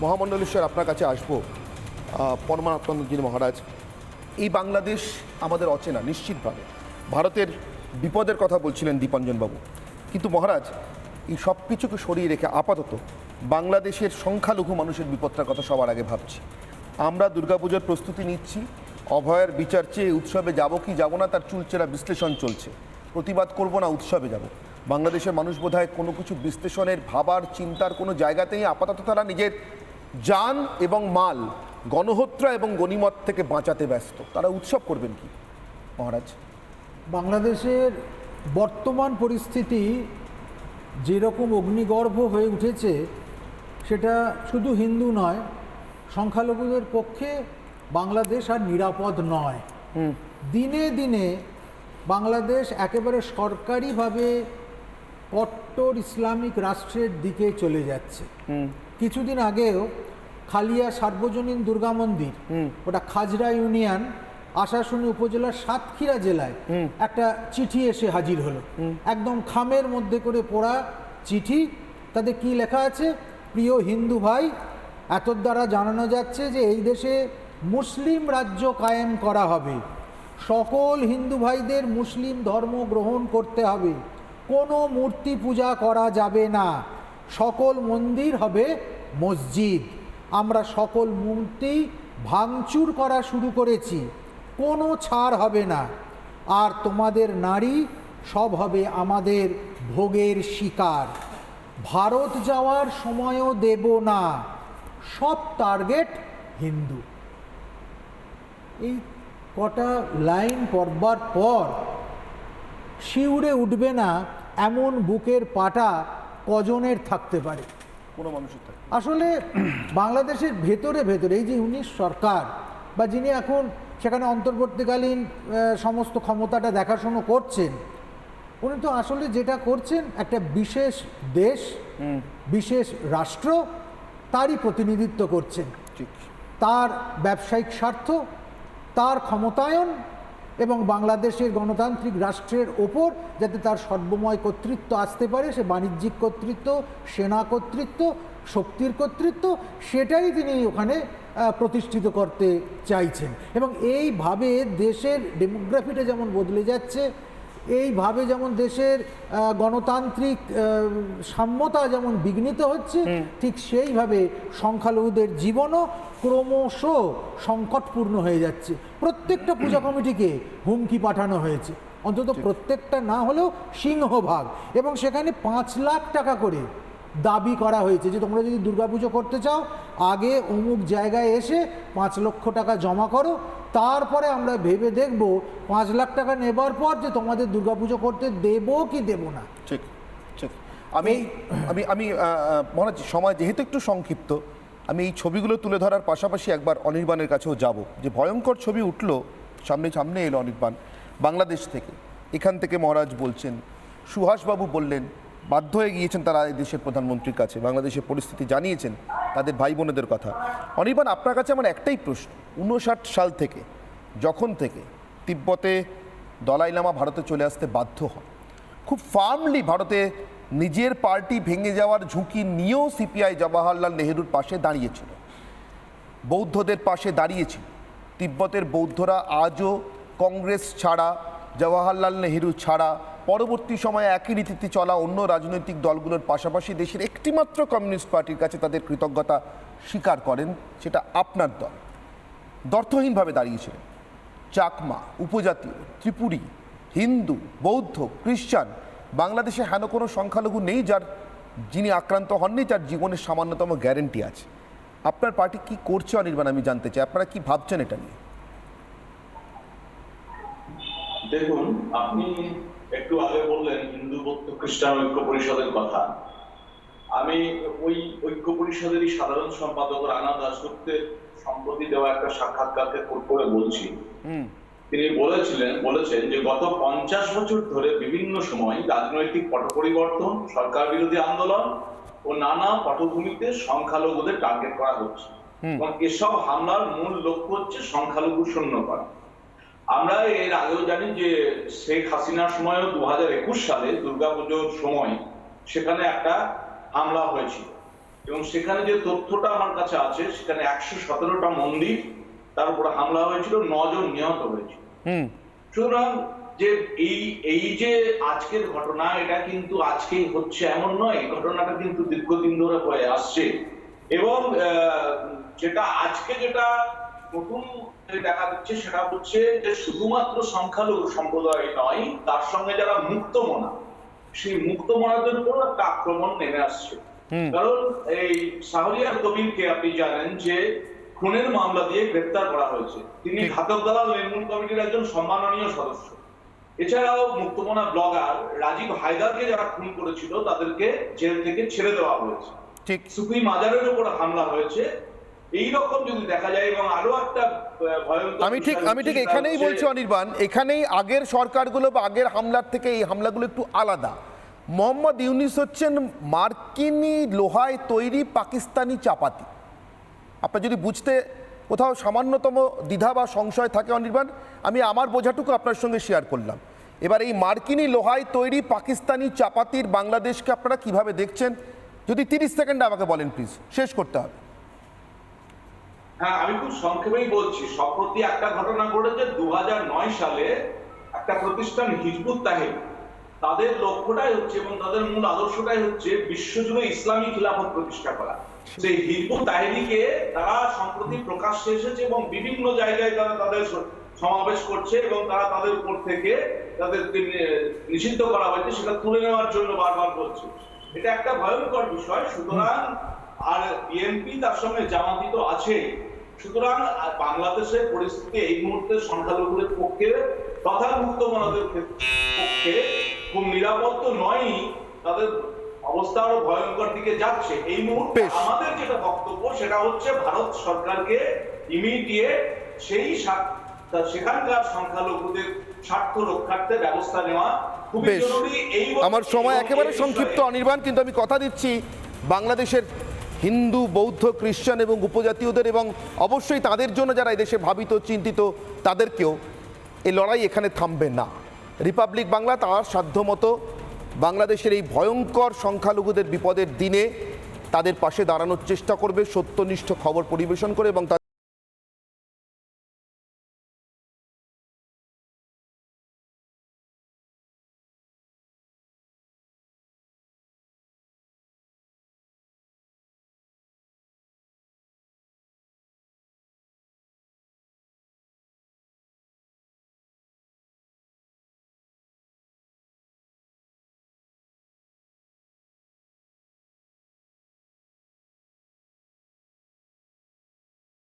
মহামণ্ডলেশ্বর আপনার কাছে আসব। আহ, পরমানন্দজি মহারাজ এই বাংলাদেশ আমাদের অচেনা নিশ্চিতভাবে। ভারতের বিপদের কথা বলছিলেন দীপাঞ্জনবাবু। কিন্তু মহারাজ এই সব কিছুকে সরিয়ে রেখে আপাতত বাংলাদেশের সংখ্যালঘু মানুষের বিপদটার কথা সবার আগে ভাবছি। আমরা দুর্গাপুজোর প্রস্তুতি নিচ্ছি অভয়ের বিচার চেয়ে উৎসবে যাব কি যাব না তার চুলচেরা বিশ্লেষণ চলছে। প্রতিবাদ করব না উৎসবে যাব। বাংলাদেশের মানুষ বোধহয় কোনো কিছু বিশ্লেষণের ভাবার চিন্তার কোনো জায়গাতেই আপাতত তারা নিজের যান এবং মাল গণহত্যা এবং গণিমত থেকে বাঁচাতে ব্যস্ত। তারা উৎসব করবেন কি? মহারাজ। বাংলাদেশের বর্তমান পরিস্থিতি যেরকম অগ্নিগর্ভ হয়ে উঠেছে সেটা শুধু হিন্দু নয় সংখ্যালঘুদের পক্ষে বাংলাদেশ আর নিরাপদ নয়। দিনে দিনে বাংলাদেশ একেবারে সরকারিভাবে কট্টর ইসলামিক রাষ্ট্রের দিকে চলে যাচ্ছে। কিছুদিন আগেও খালিয়া সার্বজনীন দুর্গা মন্দির ওটা খাজরা ইউনিয়ন আশাশুনি উপজেলার সাতক্ষীরা জেলায় একটা চিঠি এসে হাজির হলো। একদম খামের মধ্যে করে পড়া চিঠি তাতে কি লেখা আছে? প্রিয় হিন্দু ভাই এত দ্বারা জানানো যাচ্ছে যে এই দেশে মুসলিম রাজ্য কায়েম করা হবে। সকল হিন্দু ভাইদের মুসলিম ধর্ম গ্রহণ করতে হবে। কোনো মূর্তি পূজা করা যাবে না। সকল মন্দির হবে মসজিদ। আমরা সকল মূর্তি ভাঙচুর করা শুরু করেছি। কোনো ছাড় হবে না। আর তোমাদের নারী সব হবে আমাদের ভোগের শিকার। ভারত যাওয়ার সময়ও দেব না। সব টার্গেট হিন্দু। এই কটা লাইন পড়বার পর শিউরে উঠবে না এমন বুকের পাটা কজনের থাকতে পারে? কোনো মানুষের থাকে আসলে বাংলাদেশের ভেতরে ভেতরে এই যে উনি সরকার বা যিনি এখন সেখানে অন্তর্বর্তীকালীন সমস্ত ক্ষমতাটা দেখাশুনো করছেন উনি তো আসলে যেটা করছেন একটা বিশেষ দেশ বিশেষ রাষ্ট্র তারই প্রতিনিধিত্ব করছেন। ঠিক। তার ব্যবসায়িক স্বার্থ তার ক্ষমতায়ন এবং বাংলাদেশের গণতান্ত্রিক রাষ্ট্রের ওপর যাতে তার সর্বময় কর্তৃত্ব আসতে পারে, সে বাণিজ্যিক কর্তৃত্ব, সেনা কর্তৃত্ব, শক্তির কর্তৃত্ব, সেটাই তিনি ওখানে প্রতিষ্ঠিত করতে চাইছেন। এবং এইভাবে দেশের ডেমোগ্রাফিটা যেমন বদলে যাচ্ছে এইভাবে যেমন দেশের গণতান্ত্রিক সাম্যতা যেমন বিঘ্নিত হচ্ছে ঠিক সেইভাবে সংখ্যালঘুদের জীবনও ক্রমশ সংকটপূর্ণ হয়ে যাচ্ছে। প্রত্যেকটা পূজা কমিটিকে হুমকি পাঠানো হয়েছে। অন্তত প্রত্যেকটা না হলেও সিংহভাগ। এবং সেখানে পাঁচ লাখ টাকা করে দাবি করা হয়েছে যে তোমরা যদি দুর্গাপুজো করতে চাও আগে অমুক জায়গায় এসে পাঁচ লক্ষ টাকা জমা করো তারপরে আমরা ভেবে দেখব পাঁচ লাখ টাকা নেবার পর যে তোমাদের দুর্গাপুজো করতে দেবো কি দেবো না। ঠিক ঠিক। আমি আমি আমি আহ, মহারাজ সময় যেহেতু একটু সংক্ষিপ্ত আমি এই ছবিগুলো তুলে ধরার পাশাপাশি একবার অনির্বাণের কাছেও যাব। যে ভয়ঙ্কর ছবি উঠল সামনে সামনে এলো অনির্বাণ বাংলাদেশ থেকে। এখান থেকে মহারাজ বলছেন সুহাসবাবু বললেন বাধ্য হয়ে গিয়েছেন তারা এই দেশের প্রধানমন্ত্রীর কাছে। বাংলাদেশের পরিস্থিতি জানিয়েছেন তাদের ভাই বোনেদের কথা। অনির্বাণ, আপনার কাছে আমার একটাই প্রশ্ন। উনষাট সাল থেকে, যখন থেকে তিব্বতে দলাই লামা ভারতে চলে আসতে বাধ্য হন, খুব ফার্মলি ভারতে নিজের পার্টি ভেঙে যাওয়ার ঝুঁকি নিয়েও সিপিআই জওয়াহরলাল নেহরুর পাশে দাঁড়িয়েছিল। বৌদ্ধদের পাশে দাঁড়িয়েছিল। তিব্বতের বৌদ্ধরা আজও কংগ্রেস ছাড়া, জওয়াহরলাল নেহেরু ছাড়া পরবর্তী সময়ে একই রীতিতে চলা অন্য রাজনৈতিক দলগুলোর পাশাপাশি দেশের একটিমাত্র কমিউনিস্ট পার্টির কাছে তাদের কৃতজ্ঞতা স্বীকার করেন, সেটা আপনার দল। দর্থহীনভাবে দাঁড়িয়েছিলেন। চাকমা, উপজাতীয়, ত্রিপুরী, হিন্দু, বৌদ্ধ, খ্রিস্টান, বাংলাদেশে হেন কোনো সংখ্যালঘু নেই যার যিনি আক্রান্ত হননি যার জীবনের সামান্যতম গ্যারেন্টি আছে। আপনার পার্টি কি করছে অনির্বাণ, আমি জানতে চাই। আপনারা কি ভাবছেন এটা নিয়ে? দেখুন, আপনি একটু আগে বললেন হিন্দু বৌদ্ধ খ্রিস্টান ঐক্য পরিষদের কথা। আমি ওই ঐক্য পরিষদেরই সাধারণ সম্পাদক রানা দাসগুপ্তের সম্প্রতি দেওয়া একটা সাক্ষাৎকারকে কোট করে বলছি। তিনি বলেছিলেন বলেছেন যে গত পঞ্চাশ বছর ধরে বিভিন্ন সময় রাজনৈতিক পট পরিবর্তন সরকার বিরোধী আন্দোলন ও নানা পটভূমিতে সংখ্যালঘুদের টার্গেট করা হচ্ছে। এবং এসব হামলার মূল লক্ষ্য হচ্ছে সংখ্যালঘু শূন্য করা আমরা এর আগেও জানি যে শেখ হাসিনার সময়ও দু হাজার একুশ সালে দুর্গাপুজোর সময় সেখানে একটা হামলা হয়েছিল। এবং সেখানে যে তথ্যটা আমার কাছে আছে সেখানে একশো সতেরোটা মন্দির তার উপর হামলা হয়েছিল নজন নিহত হয়েছিল। সুতরাং যে এই এই যে আজকের ঘটনা এটা কিন্তু আজকেই হচ্ছে এমন নয় ঘটনাটা কিন্তু দীর্ঘদিন ধরে হয়ে আসছে। এবং আহ, যেটা আজকে যেটা নতুন দেখা যাচ্ছে সেটা হচ্ছে যে শুধুমাত্র সংখ্যালঘু সম্প্রদায় নয় তার সঙ্গে যারা মুক্তমনা সেই মুক্তমনাদের উপর একটা আক্রমণ নেমে আসছে। কারণ এই শাহরিয়ার কবিরকে আপনি জানেন যে খুনের মামলা দিয়ে গ্রেপ্তার করা হয়েছে। তিনি। ঘাতক দালাল নির্মূল কমিটির একজন সম্মাননীয় সদস্য। এছাড়াও মুক্তমনা ব্লগার রাজীব হায়দারকে যারা খুন করেছিল তাদেরকে জেল থেকে ছেড়ে দেওয়া হয়েছে। ঠিক। সুফি মাজারের উপর হামলা হয়েছে। আমি ঠিক আমি ঠিক এখানেই বলছি অনির্বাণ এখানেই আগের সরকারগুলো বা আগের হামলার থেকে এই হামলাগুলো একটু আলাদা। মোহাম্মদ ইউনিস হচ্ছেন মার্কিনি লোহায় তৈরি পাকিস্তানি চাপাতি। আপনার যদি বুঝতে কোথাও সামান্যতম দ্বিধা বা সংশয় থাকে অনির্বাণ আমি আমার বোঝাটুকু আপনার সঙ্গে শেয়ার করলাম। এবার এই মার্কিনি লোহায় তৈরি পাকিস্তানি চাপাতির বাংলাদেশকে আপনারা কীভাবে দেখছেন? যদি তিরিশ সেকেন্ড আমাকে বলেন প্লিজ শেষ করতে হবে। হ্যাঁ আমি খুব সংক্ষেপেই বলছি। সম্প্রতি একটা ঘটনা ঘটেছে দু সালে। একটা প্রতিষ্ঠান হিজবুত তাহির। তাদের লক্ষ্যটাই হচ্ছে এবং তাদের মূল আদর্শটাই হচ্ছে বিশ্বজুড়ে ইসলামী খিলাফত প্রতিষ্ঠা করা। সেই হিজবুত তাহিরিকে তারা সম্প্রতি প্রকাশ্যে এসেছে এবং বিভিন্ন জায়গায় তারা তাদের সমাবেশ করছে এবং তারা তাদের উপর থেকে তাদেরকে নি- নিষিদ্ধ করা হয়েছে, সেটা তুলে নেওয়ার জন্য বারবার বলছে। এটা একটা ভয়ঙ্কর বিষয়। সুতরাং আর বিএনপি তার সঙ্গে জামাতি তো আছে। সুতরাং বাংলাদেশের পরিস্থিতি এই মুহূর্তে সংখ্যালঘুদের পক্ষে তথা মুক্তমনাদের পক্ষে খুব নিরাপদ তো নয়ই তাদের অবস্থা আরও ভয়ঙ্কর দিকে যাচ্ছে। এই মুহূর্তে আমাদের যেটা বক্তব্য সেটা হচ্ছে ভারত সরকারকে ইমিডিয়েট সেই সেখানকার সংখ্যালঘুদের স্বার্থ রক্ষার্থে ব্যবস্থা নেওয়া খুবই বেশ। জরুরি। এই আমার সময় একেবারে সংক্ষিপ্ত অনির্বাণ কিন্তু আমি কথা দিচ্ছি বাংলাদেশের হিন্দু, বৌদ্ধ খ্রিস্টান এবং উপজাতীয়দের এবং অবশ্যই তাদের জন্য যারা এদেশে ভাবিত, চিন্তিত, তাদেরকেও এই লড়াই এখানে থামবে না। রিপাবলিক বাংলা তার সাধ্যমতো বাংলাদেশের এই ভয়ঙ্কর সংখ্যালঘুদের বিপদের দিনে তাদের পাশে দাঁড়ানোর চেষ্টা করবে, সত্যনিষ্ঠ খবর পরিবেশন করে এবং